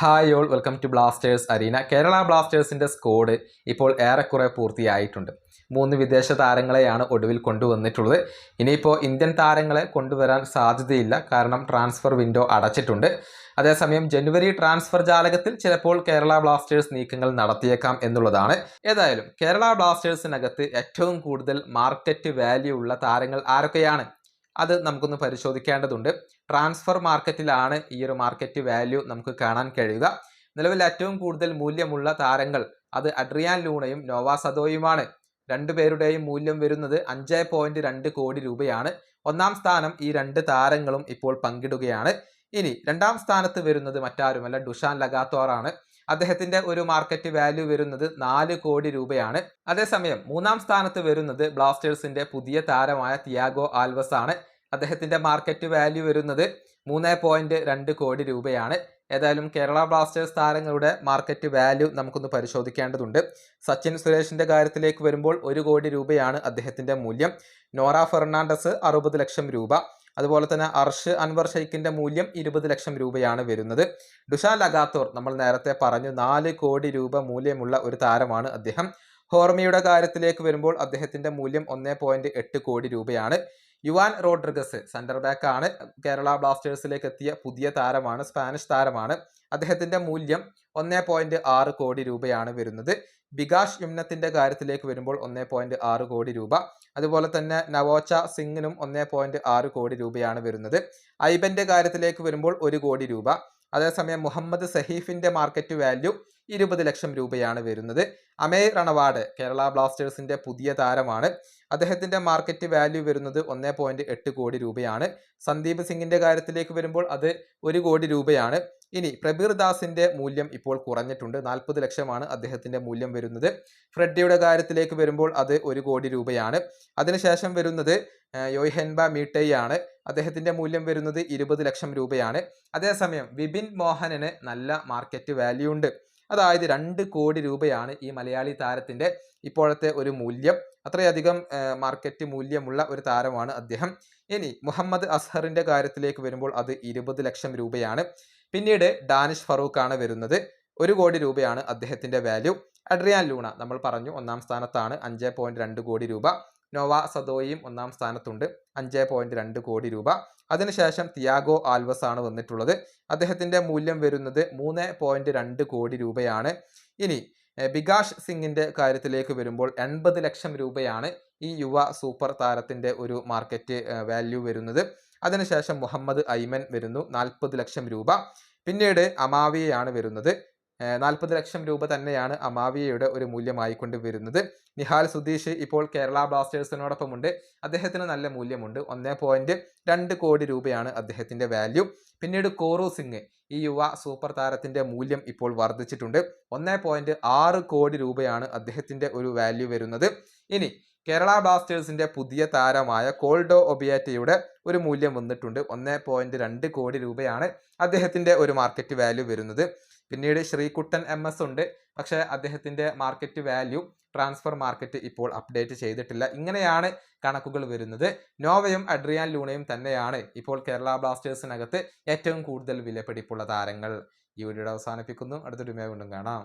Hi all welcome to Blasters Arena Kerala ബ്ലാസ്റ്റേഴ്സിന്റെ squad ഇപ്പോൾ ഏറെക്കുറെ പൂർത്തിയായിട്ടുണ്ട്. മൂന്ന് വിദേശ താരങ്ങളെയാണ് ഒടുവിൽ കൊണ്ടുവന്നിട്ടുള്ളത്. ഇനിയിപ്പോൾ ഇന്ത്യൻ താരങ്ങളെ കൊണ്ടുവരാൻ സാധ്യതയില്ല. കാരണം ട്രാൻസ്ഫർ വിൻഡോ അടച്ചിട്ടുണ്ട്. അതേസമയം ജനുവരി ട്രാൻസ്ഫർ ജാലകത്തിൽ ചിലപ്പോൾ കേരള ബ്ലാസ്റ്റേഴ്സ് നീക്കങ്ങൾ നടത്തിയേക്കാം എന്നുള്ളതാണ്. ഏതായാലും കേരള ബ്ലാസ്റ്റേഴ്സിനകത്ത് ഏറ്റവും കൂടുതൽ മാർക്കറ്റ് വാല്യൂ ഉള്ള താരങ്ങൾ ആരൊക്കെയാണ്? അത് നമുക്കൊന്ന് പരിശോധിക്കേണ്ടതുണ്ട്. ട്രാൻസ്ഫർ മാർക്കറ്റിലാണ് ഈ ഒരു മാർക്കറ്റ് വാല്യൂ നമുക്ക് കാണാൻ കഴിയുക. നിലവിൽ ഏറ്റവും കൂടുതൽ മൂല്യമുള്ള താരങ്ങൾ അത് അഡ്രിയാൻ ലൂണയും നോവാ സദോയുമാണ്. രണ്ടുപേരുടെയും മൂല്യം വരുന്നത് അഞ്ച് പോയിന്റ് രണ്ട് കോടി രൂപയാണ്. ഒന്നാം സ്ഥാനം ഈ രണ്ട് താരങ്ങളും ഇപ്പോൾ പങ്കിടുകയാണ്. ഇനി രണ്ടാം സ്ഥാനത്ത് വരുന്നത് മറ്റാരുമല്ല ഡുഷാൻ ലഗാത്തോറാണ് അദ്ദേഹത്തിന്റെ ഒരു മാർക്കറ്റ് വാല്യൂ വരുന്നത് നാല് കോടി രൂപയാണ്. അതേസമയം മൂന്നാം സ്ഥാനത്ത് വരുന്നത് ബ്ലാസ്റ്റേഴ്സിന്റെ പുതിയ താരമായ തിയാഗോ ആൽവസ് ആണ്. അദ്ദേഹത്തിന്റെ മാർക്കറ്റ് വാല്യൂ വരുന്നത് മൂന്ന് പോയിന്റ് രണ്ട് കോടി രൂപയാണ്. ഏതായാലും കേരള ബ്ലാസ്റ്റേഴ്സ് താരങ്ങളുടെ മാർക്കറ്റ് വാല്യൂ നമുക്കൊന്ന് പരിശോധിക്കേണ്ടതുണ്ട്. സച്ചിൻ സുരേഷിന്റെ കാര്യത്തിലേക്ക് വരുമ്പോൾ ഒരു കോടി രൂപയാണ് അദ്ദേഹത്തിന്റെ മൂല്യം. നോറ ഫെർണാണ്ടസ് അറുപത് ലക്ഷം രൂപ. അതുപോലെ തന്നെ അർഷ് അൻവർ ഷെയ്ഖിന്റെ മൂല്യം ഇരുപത് ലക്ഷം രൂപയാണ് വരുന്നത്. ഡുഷാൻ ലഗാത്തോർ നമ്മൾ നേരത്തെ പറഞ്ഞു നാല് കോടി രൂപ മൂല്യമുള്ള ഒരു താരമാണ് അദ്ദേഹം. ഹോർമിയുടെ കാര്യത്തിലേക്ക് വരുമ്പോൾ അദ്ദേഹത്തിന്റെ മൂല്യം ഒന്നേ കോടി രൂപയാണ്. യുവാൻ റോഡ്രിഗസ് സെന്റർ ബാക്ക് ആണ്. കേരള ബ്ലാസ്റ്റേഴ്സിലേക്ക് എത്തിയ പുതിയ താരമാണ് സ്പാനിഷ് താരമാണ്. അദ്ദേഹത്തിന്റെ മൂല്യം ഒന്നേ പോയിന്റ് ആറ് കോടി രൂപയാണ് വരുന്നത്. ബികാഷ് യുമ്നത്തിന്റെ കാര്യത്തിലേക്ക് വരുമ്പോൾ ഒന്നേ പോയിന്റ് ആറ് കോടി രൂപ. അതുപോലെ തന്നെ നവോച്ച സിംഗിനും ഒന്നേ പോയിന്റ് ആറ് കോടി രൂപയാണ് വരുന്നത്. ഐബന്റെ കാര്യത്തിലേക്ക് വരുമ്പോൾ ഒരു കോടി രൂപ. അതേസമയം മുഹമ്മദ് സഹീഫിന്റെ മാർക്കറ്റ് വാല്യൂ ഇരുപത് ലക്ഷം രൂപയാണ് വരുന്നത്. അമേ റണവാഡ് കേരള ബ്ലാസ്റ്റേഴ്സിന്റെ പുതിയ താരമാണ്. അദ്ദേഹത്തിന്റെ മാർക്കറ്റ് വാല്യൂ വരുന്നത് ഒന്നേ പോയിന്റ് എട്ട് കോടി രൂപയാണ്. സന്ദീപ് സിംഗിന്റെ കാര്യത്തിലേക്ക് വരുമ്പോൾ അത് ഒരു കോടി രൂപയാണ്. ഇനി പ്രബീർ ദാസിന്റെ മൂല്യം ഇപ്പോൾ കുറഞ്ഞിട്ടുണ്ട്. നാൽപ്പത് ലക്ഷമാണ് അദ്ദേഹത്തിന്റെ മൂല്യം വരുന്നത്. ഫ്രെഡിയുടെ കാര്യത്തിലേക്ക് വരുമ്പോൾ അത് ഒരു കോടി രൂപയാണ്. അതിനുശേഷം വരുന്നത് യോഹെൻബ മീട്ടൈ ആണ് അദ്ദേഹത്തിന്റെ മൂല്യം വരുന്നത് ഇരുപത് ലക്ഷം രൂപയാണ്. അതേസമയം വിപിൻ മോഹനന് നല്ല മാർക്കറ്റ് വാല്യൂ ഉണ്ട്. അതായത് രണ്ട് കോടി രൂപയാണ് ഈ മലയാളി താരത്തിന്റെ ഇപ്പോഴത്തെ ഒരു മൂല്യം. അത്രയധികം മാർക്കറ്റ് മൂല്യമുള്ള ഒരു താരമാണ് അദ്ദേഹം. ഇനി മുഹമ്മദ് അസ്ഹറിന്റെ കാര്യത്തിലേക്ക് വരുമ്പോൾ അത് ഇരുപത് ലക്ഷം രൂപയാണ്. പിന്നീട് ഡാനിഷ് ഫറൂഖാണ് വരുന്നത്. ഒരു കോടി രൂപയാണ് അദ്ദേഹത്തിന്റെ വാല്യൂ അഡ്രിയാൻ ലൂണ നമ്മൾ പറഞ്ഞു ഒന്നാം സ്ഥാനത്താണ് അഞ്ച് പോയിന്റ് രണ്ട് കോടി രൂപ. നോവ സദോയും ഒന്നാം സ്ഥാനത്തുണ്ട്. അഞ്ച് പോയിന്റ് രണ്ട് കോടി രൂപ. അതിനുശേഷം തിയാഗോ ആൽവസ് ആണ് വന്നിട്ടുള്ളത്. അദ്ദേഹത്തിന്റെ മൂല്യം വരുന്നത് മൂന്ന് പോയിന്റ് രണ്ട് കോടി രൂപയാണ്. ഇനി ബികാഷ് സിംഗിന്റെ കാര്യത്തിലേക്ക് വരുമ്പോൾ എൺപത് ലക്ഷം രൂപയാണ് ഈ യുവ സൂപ്പർ താരത്തിന്റെ ഒരു മാർക്കറ്റ് വാല്യൂ വരുന്നത്. അതിനുശേഷം മുഹമ്മദ് ഐമൻ വരുന്നു നാൽപ്പത് ലക്ഷം രൂപ. പിന്നീട് അമാവിയയാണ് വരുന്നത്. നാൽപ്പത് ലക്ഷം രൂപ തന്നെയാണ് അമാവിയയുടെ ഒരു മൂല്യമായിക്കൊണ്ട് വരുന്നത് നിഹാൽ സുധീഷ് ഇപ്പോൾ കേരള ബ്ലാസ്റ്റേഴ്സിനോടൊപ്പമുണ്ട്. അദ്ദേഹത്തിന് നല്ല മൂല്യമുണ്ട്. ഒന്നേ പോയിന്റ് രണ്ട് കോടി രൂപയാണ് അദ്ദേഹത്തിന്റെ വാല്യൂ. പിന്നീട് കോറു സിംഗ് ഈ യുവ സൂപ്പർ താരത്തിന്റെ മൂല്യം ഇപ്പോൾ വർദ്ധിച്ചിട്ടുണ്ട്. ഒന്നേ പോയിന്റ് ആറ് കോടി രൂപയാണ് അദ്ദേഹത്തിന്റെ ഒരു വാല്യൂ വരുന്നത്. ഇനി കേരള ബ്ലാസ്റ്റേഴ്സിന്റെ പുതിയ താരമായ കോൾഡോ ഒബിയാറ്റയുടെ ഒരു മൂല്യം വന്നിട്ടുണ്ട്. ഒന്നേ പോയിന്റ് രണ്ട് കോടി രൂപയാണ് അദ്ദേഹത്തിന്റെ ഒരു മാർക്കറ്റ് വാല്യൂ വരുന്നത്. പിന്നീട് ശ്രീകുട്ടൻ എം എസ് ഉണ്ട്. പക്ഷേ അദ്ദേഹത്തിന്റെ മാർക്കറ്റ് വാല്യൂ ട്രാൻസ്ഫർ മാർക്കറ്റ് ഇപ്പോൾ അപ്ഡേറ്റ് ചെയ്തിട്ടില്ല. ഇങ്ങനെയാണ് കണക്കുകൾ വരുന്നത്. നോവയും അഡ്രിയാൻ ലൂണയും തന്നെയാണ് ഇപ്പോൾ കേരള ബ്ലാസ്റ്റേഴ്സിനകത്ത് ഏറ്റവും കൂടുതൽ വിലപിടിപ്പുള്ള താരങ്ങൾ. ഈ വീഡിയോ അവസാനിപ്പിക്കുന്നു. അടുത്തൊരു വീണ്ടും കാണാം.